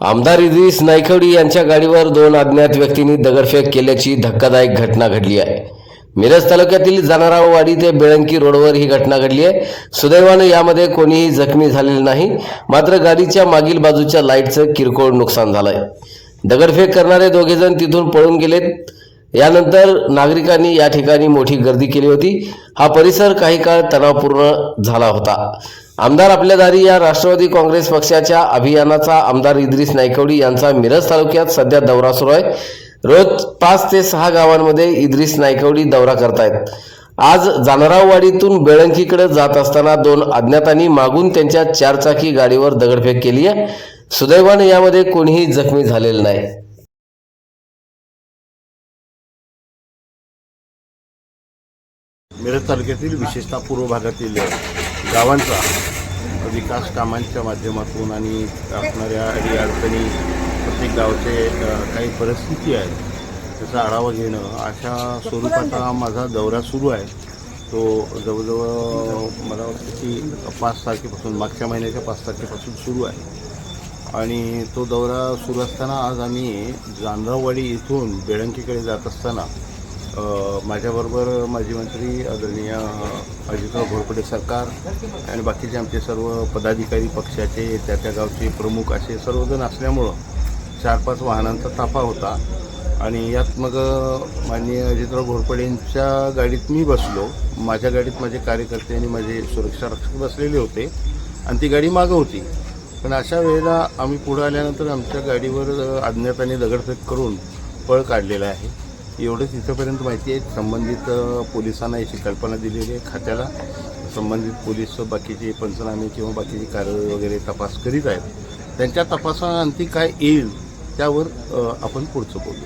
आमदार इद्रिस नायकवडी यांच्या गाडीवर दोन अज्ञात व्यक्तींनी दगडफेक केल्याची धक्कादायक घटना घडली आहे. मिरज तालुक्यातील जानाराववाडी ते बेळंकी रोडवर ही घटना घडली आहे. सुदैवानं यामध्ये कोणीही जखमी झालेलं नाही. मात्र गाडीच्या मागील बाजूच्या लाईटचं किरकोळ नुकसान झालंय. दगडफेक करणारे दोघेजण तिथून पळून गेलेत. यानंतर नागरिकांनी या ठिकाणी मोठी गर्दी केली होती. हा परिसर काही काळ तणावपूर्ण झाला होता. आमदार आपल्या दारी या राष्ट्रवादी काँग्रेस पक्षाच्या अभियानाचा आमदार इद्रिस नायकवडी यांचा मिरज तालुक्यात सध्या दौरा सुरू आहे. रोज पाच ते सहा गावांमध्ये इद्रिस नायकवडी दौरा करतायत. आज जानराववाडीतून बेळंकीकडे जात असताना दोन अज्ञातांनी मागून त्यांच्या चारचाकी गाडीवर दगडफेक केली आहे. सुदैवाने यामध्ये कोणीही जखमी झालेलं नाही. मिरज तालुक्यातील विशेषतः पूर्व भागातील गावांचा विकास कामांच्या माध्यमातून आणि असणाऱ्या अडी अडचणी प्रत्येक गावचे काही परिस्थिती आहे त्याचा आढावा घेणं अशा स्वरूपाचा माझा दौरा सुरू आहे. तो जवळजवळ मला वाटतं की पाच तारखेपासून मागच्या महिन्याच्या पाच तारखेपासून सुरू आहे. आणि तो दौरा सुरू असताना आज आम्ही जानराववाडी इथून बेळंकीकडे जात असताना माझ्याबरोबर माजी मंत्री आदरणीय अजितराव घोरपडे सरकार आणि बाकीचे आमचे सर्व पदाधिकारी पक्षाचे त्या त्या गावचे प्रमुख असे सर्वजण असल्यामुळं चार पाच वाहनांचा ताफा होता. आणि यात मग माननीय अजितराव घोरपडेंच्या गाडीत मी बसलो. माझ्या गाडीत माझे कार्यकर्ते आणि माझे सुरक्षा रक्षक बसलेले होते आणि ती गाडी मागं होती. पण अशा वेळेला आम्ही पुढं आल्यानंतर आमच्या गाडीवर अज्ञाताने दगडफेक करून पळ काढलेला आहे. एवढंच इथंपर्यंत माहिती आहे. संबंधित पोलिसांना याची कल्पना दिलेली आहे खात्याला. संबंधित पोलीस बाकीचे पंचनामे किंवा बाकीचे कार्य वगैरे तपास करीत आहेत. त्यांच्या तपासाअंती काय येईल त्यावर आपण पुढचं बोलू.